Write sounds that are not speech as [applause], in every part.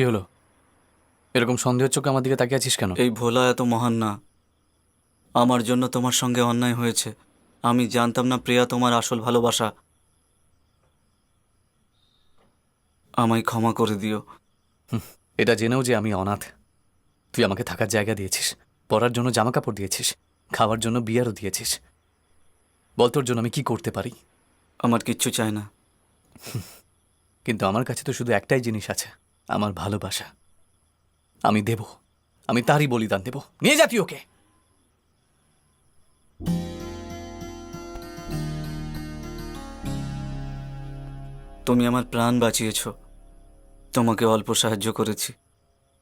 কি হলো? এরকম সন্দেহের চোখে আমার দিকে তাকিয়ে আছিস কেন? এই ভোলা এত মহান না। আমার জন্য তোমার সঙ্গে অন্যায় হয়েছে। আমি জানতাম না প্রিয়া তোমার আসল ভালোবাসা। আমায় ক্ষমা করে দিও। এটা জেনেও যে আমি অনাথ। তুই আমাকে থাকার জায়গা দিয়েছিস পরার জন্য জামা কাপড় দিয়েছিস খাওয়ার জন্য বিয়ারও দিয়েছিস। বল তোর জন্য আমি কি করতে পারি? আমার কিচ্ছু চাই না। কিন্তু আমার কাছে তো শুধু একটাই জিনিস আছে। আমার ভালোবাসা। আমি দেব। আমি তারই বলিদান দেব। নিয়ে যা তুই ওকে। তুমি আমার প্রাণ বাঁচিয়েছ। তোমাকে অল্প সাহায্য করেছি।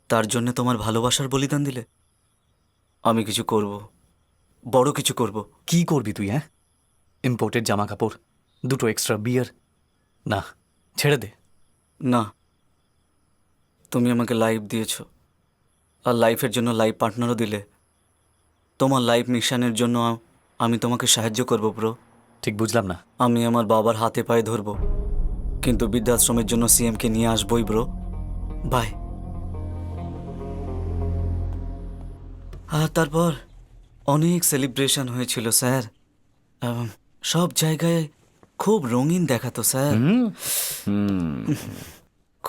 তার জন্য তোমার ভালোবাসার বলিদান দিলে। আমি কিছু করব। বড় কিছু করব। কি করবি তুই হ্যাঁ? ইম্পোর্টেড জামা কাপড় দুটো এক্সট্রা বিয়ার না ছেড়ে দে। না। তুমি আমাকে লাইফ দিয়েছ। আর লাইফের জন্য লাইফ পার্টনারও দিলে। তোমার লাইফ মিশনের জন্য আমি তোমাকে সাহায্য করব ব্রো ঠিক বুঝলাম না। আমি আমার বাবার হাতে পায়ে ধরব। কিন্তু বৃদ্ধাশ্রমের জন্য সিএমকে নিয়ে আসবই ব্রো বাই আর তারপর অনেক সেলিব্রেশন হয়েছিল স্যার। সব জায়গায় খুব রঙিন দেখাতো স্যার।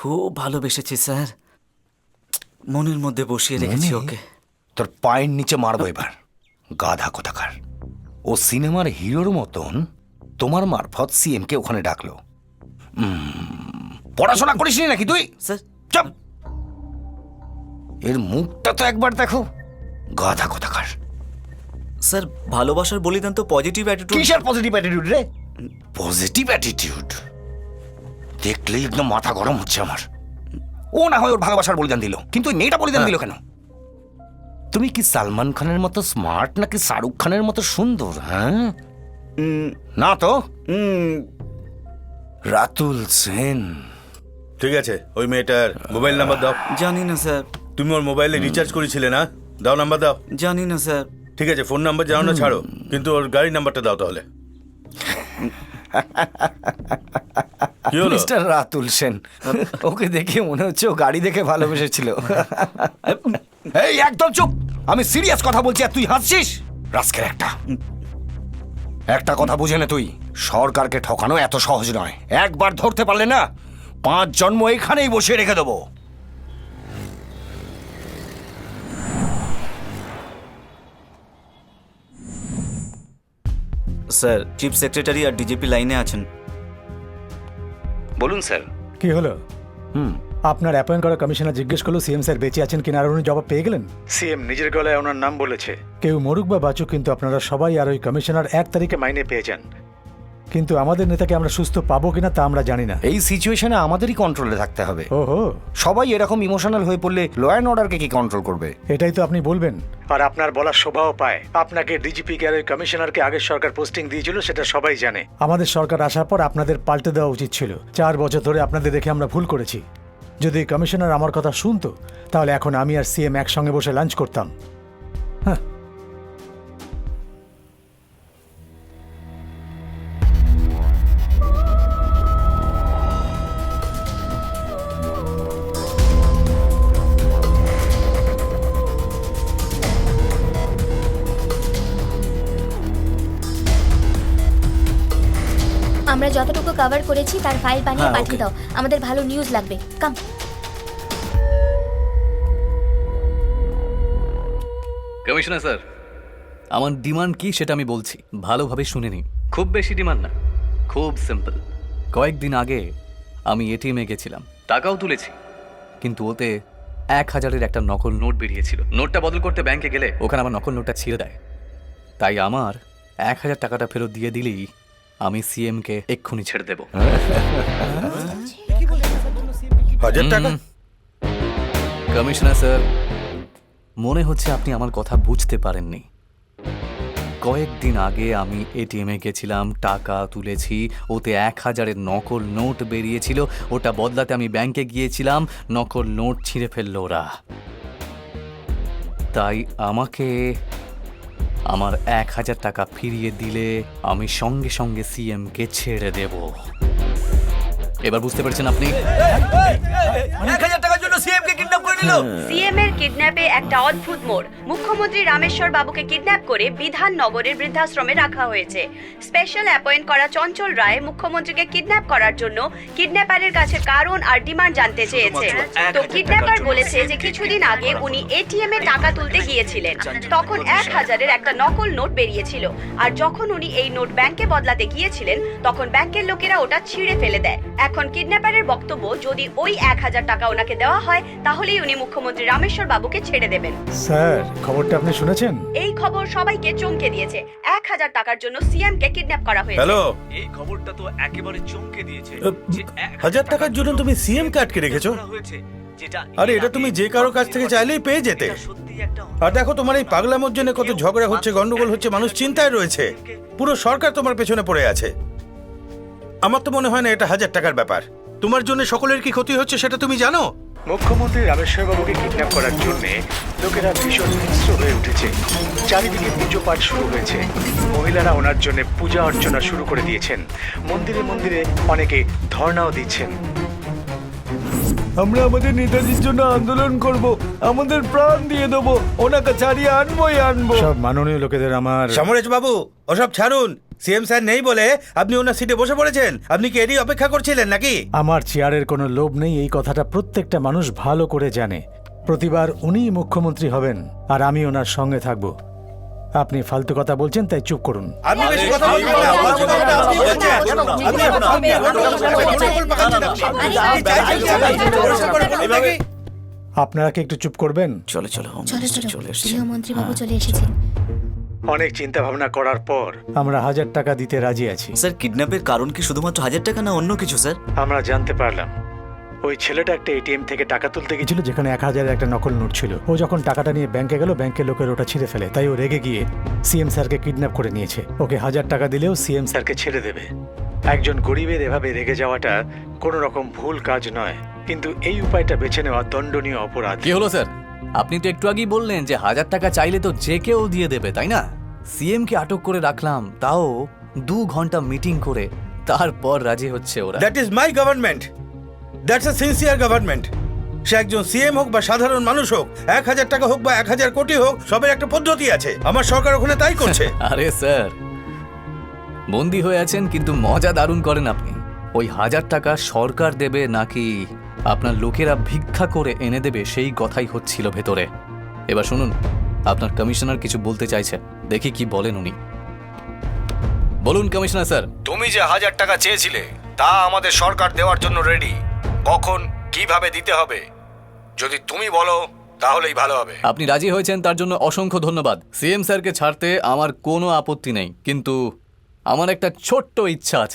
খুব ভালোবেসেছি স্যার। মনের মধ্যে বসিয়ে রেখেছি ওকে। তোর পায়ের নিচে মারবো এবার। গাধা কোথাকার। ও সিনেমার হিরোর মতন তোমার মারফত সিএমকে ওখানে ডাকলো। পড়াশোনা করিসনি নাকি তুই? স্যার। চপ। এর মুখটা তো একবার দেখো। গাধা কোথাকার। স্যার ভালোবাসার বলিদান তো পজিটিভ অ্যাটিটিউড কিসের পজিটিভ অ্যাটিটিউড রে? পজিটিভ অ্যাটিটিউড দেখলেই একদম মাথা গরম হচ্ছে আমার। ও না হয় ওর ভালোবাসার বলিদান দিল। কিন্তু ওই মেয়েটা বলিদান দিল কেন? তুমি কি সালমান খানের মতো স্মার্ট নাকি শাহরুখ খানের মতো সুন্দর হ্যাঁ? না তো? রাতুল সেন। ঠিক আছে ওই মেয়েটার মোবাইল নাম্বার দাও। জানি না স্যার। তুমি ওর মোবাইলে রিচার্জ করেছিলে না? দাও নাম্বার দাও। জানি না স্যার। ঠিক আছে ফোন নাম্বার জানো না ছাড়ো। কিন্তু ওর গাড়ির নাম্বারটা দাও তাহলে। [laughs] মিস্টার রাতুল সেন ওকে দেখে মনে হচ্ছে ও গাড়ি দেখে ভালোবেসেছিল। এই একদম চুপ! আমি সিরিয়াস কথা বলছি আর তুই হাসছিস? রাস্কের একটা। একটা কথা বুঝে নে তুই। সরকারকে ঠকানো এত সহজ নয়। একবার ধরতে পারলে না পাঁচ জন্ম এখানেই বসে রেখে দেবো। স্যার চিফ সেক্রেটারি আর ডিজিপি লাইনে আছেন। বলুন স্যার। কি হলো? হুম। আপনার অ্যাপয়েন্ট করা কমিশনার জিজ্ঞেস করল সিএম স্যার বেঁচে আছেন কিনা আর উনি জবাব পেয়ে গেলেন? সিএম নিজের গলায় ওনার নাম বলেছে। কেউ মরুক বা বাঁচুক কিন্তু আপনারা সবাই আর ওই কমিশনার এক তারিখে মাইনে পেয়ে যান। কিন্তু আমাদের নেতাকে আমরা সুস্থ পাবো কিনা তা আমরা জানি না। এই সিচুয়েশনে আমাদেরই কন্ট্রোলে থাকতে হবে। ওহো। সবাই এরকম ইমোশনাল হয়ে পড়লে ল অ্যান্ড অর্ডারকে কি কন্ট্রোল করবে? এটাই তো আপনি বলবেন। আর আপনার বলার শোভাও পায়। আপনাকে ডিজিপি ওই কমিশনারকে আগের সরকার পোস্টিং দিয়েছিল সেটা সবাই জানে। আমাদের সরকার আসার পর আপনাদের পাল্টে দেওয়া উচিত ছিল। চার বছর ধরে আপনাদের দেখে আমরা ভুল করেছি। যদি কমিশনার আমার কথা শুনতো তাহলে এখন আমি আর সিএম একসঙ্গে বসে লাঞ্চ করতাম। হ্যাঁ আমরা যতটুকু কভার করেছি তার ফাইল বানিয়ে হ্যাঁ, পাঠিয়ে দাও। আমাদের ভালো নিউজ লাগবে। কাম কমিশনার স্যার আমার ডিমান্ড কি সেটা আমি বলছি। ভালোভাবে শুনে নিন। খুব বেশি ডিমান্ড না খুব সিম্পল কয়েকদিন আগে আমি এটিএমে গেছিলাম। টাকাও তুলেছি। কিন্তু ওতে এক হাজারের একটা নকল নোট বেরিয়েছিল। নোটটা বদল করতে ব্যাংকে গেলে ওখানে আমার নকল নোটটা ছিঁড়ে দেয়। তাই আমার এক হাজার টাকাটা ফেরত দিয়ে দিলেই আমি সিএমকে এক্ষুনি ছেড়ে দেব। হাজার টাকা? কমিশনার স্যার মনে হচ্ছে আপনি আমার কথা বুঝতে পারেননি। কয়েকদিন আগে আমি এটিএমে গেছিলাম টাকা তুলেছি ওতে এক হাজারের নকল নোট বেরিয়েছিল ওটা বদলাতে আমি ব্যাংকে গিয়েছিলাম নকল নোট ছিঁড়ে ফেলল ওরা। তাই আমাকে আমার এক হাজার টাকা ফিরিয়ে দিলে আমি সঙ্গে সঙ্গে সিএমকে ছেড়ে দেব। এবার বুঝতে পারছেন আপনি? সিএম কে কিডন্যাপ করে নিল? সিএম এর কিডন্যাপে একটা অদ্ভুত মোড়। মুখ্যমন্ত্রী রামেশ্বর বাবুকে কিডন্যাপ করে বিধাননগরের বৃদ্ধাশ্রমে রাখা হয়েছে। স্পেশাল অ্যাপয়েন্ট করা চঞ্চল রায় মুখ্যমন্ত্রীকে কিডন্যাপ করার জন্য কিডন্যাপারের কাছে কারণ আর ডিমান্ড জানতে চেয়েছে। তো কিডন্যাপার বলেছে যে কিছুদিন আগে উনি এটিএম এ টাকা তুলতে গিয়েছিলেন। তখন এক হাজারের একটা নকল নোট বেরিয়েছিল। আর যখন উনি এই নোট ব্যাংকে বদলাতে গিয়েছিলেন তখন ব্যাংকের লোকেরা ওটা ছিঁড়ে ফেলে দেয়। এখন কিডন্যাপারের বক্তব্য যদি ওই এক হাজার টাকা ওনাকে দেওয়া হয় তাহলেই উনি মুখ্যমন্ত্রী রামেশ্বর বাবুকে ছেড়ে দেবেন। স্যার খবরটা আপনি শুনেছেন? এই খবর সবাইকে চমকে দিয়েছে। এক হাজার টাকার জন্য সিএম কে কিডন্যাপ করা হয়েছে। হ্যালো? এই খবরটা তো একেবারে চমকে দিয়েছে যে এক হাজার টাকার জন্য তুমি সিএম কে আটকে রেখেছো? করা হয়েছে যেটা আরে এটা তুমি যে কারও কাছ থেকে চাইলেই পেয়ে যেতে। সত্যি একটা আর দেখো তোমার এই পাগলামোর জন্য কত ঝগড়া হচ্ছে গন্ডগোল হচ্ছে মানুষ চিন্তায় রয়েছে। পুরো সরকার তোমার পেছনে পড়ে আছে। আমার তো মনে হয় না এটা হাজার টাকার ব্যাপার। তোমার জন্য সকলের কি ক্ষতি হচ্ছে সেটা তুমি জানো? মুখ্যমন্ত্রী রামেশ্বর বাবুকে কিডন্যাপ করার জন্য লোকেরা ভীষণ হিংস্র হয়ে উঠেছে। চারিদিকে পুজো পাঠ শুরু হয়েছে। মহিলারা ওনার জন্য পূজা অর্চনা শুরু করে দিয়েছেন। মন্দিরে মন্দিরে অনেকে ধর্ণাও দিচ্ছেন। আমরা আমাদের নেতাজির জন্য আন্দোলন করব। আমাদের প্রাণ দিয়ে দেবো। ওনাকে ছাড়িয়ে আনবোই আনব। সব মাননীয় লোকেদের আমার সমরেশ বাবু ওসব ছাড়ুন। সিএম স্যার নেই বলে আপনি ওনার সিটে বসে পড়েছেন? আপনি কি এরই অপেক্ষা করছিলেন নাকি? আমার চেয়ারের কোনো লোভ নেই এই কথাটা প্রত্যেকটা মানুষ ভালো করে জানে। প্রতিবার উনিই মুখ্যমন্ত্রী হবেন আর আমি ওনার সঙ্গে থাকব। আপনি ফালতু কথা বলছেন তাই চুপ করুন। আপনি বেশি কথা বলবেন না। ফালতু কথা আপনি বলছেন। আপনি এখন আপনি গন্ডগোল পাকাচ্ছেন আপনি। আপনি চাইছেন কি আপনি পরিষ্কার করে বলুন। নাকি? আপনারা কি একটু চুপ করবেন? চলো চলো চলো চলো চলে এসেছে। গৃহমন্ত্রী বাবু চলে এসেছেন। অনেক চিন্তা ভাবনা করার পর আমরা হাজার টাকা দিতে রাজি আছি। স্যার কিডন্যাপের কারণ কি শুধুমাত্র হাজার টাকা না অন্য কিছু স্যার? আমরা জানতে পারলাম। ওই ছেলেটা একটা এটিএম থেকে টাকা তুলতে গেছিল যেখানে এক হাজারের একটা নকল নোট ছিল। ও যখন টাকাটা নিয়ে ব্যাংকে গেল ব্যাংকের লোকের ওটা ছিঁড়ে ফেলে। তাই ও রেগে গিয়ে সিএম স্যারকে কিডন্যাপ করে নিয়েছে। ওকে হাজার টাকা দিলেও সিএম স্যারকে ছেড়ে দেবে। একজন গরিবের এভাবে রেগে যাওয়াটা কোনো রকম ভুল কাজ নয়। কিন্তু এই উপায়টা বেছে নেওয়া দণ্ডনীয় অপরাধ। কি হলো স্যার? আপনি তো একটু আগেই বললেন যে হাজার টাকা চাইলে তো যে কেউ দিয়ে দেবে তাই না? সিএম কে আটক করে রাখলাম তাও দু ঘণ্টা মিটিং করে তারপর রাজি হচ্ছে ওরা। That is my government that's a sincere government সে একজন সিএম হোক বা সাধারণ মানুষ হোক এক হাজার টাকা হোক বা এক হাজার কোটি হোক সবের একটা পদ্ধতি আছে। আমার সরকার ওখানে তাই করছে। [laughs] আরে স্যার বন্দি হয়ে আছেন কিন্তু মজা দারুণ করেন আপনি। ওই হাজার টাকা সরকার দেবে নাকি আপনার লোকেরা ভিক্ষা করে এনে দেবে সেই কথাই হচ্ছিল ভেতরে। এবার শুনুন আপনার কমিশনার কিছু বলতে চাইছে। দেখি কি বলেন উনি। বলুন কমিশনার স্যার। তুমি যে হাজার টাকা চেয়েছিলে তা আমাদের সরকার দেওয়ার জন্য রেডি। কখন কীভাবে দিতে হবে? যদি তুমি বলো তাহলেই ভালো হবে। আপনি রাজি হয়েছেন তার জন্য অসংখ্য ধন্যবাদ। সিএম স্যারকে ছাড়তে আমার কোনো আপত্তি নেই কিন্তু আমার একটা ছোট্ট ইচ্ছা আছে।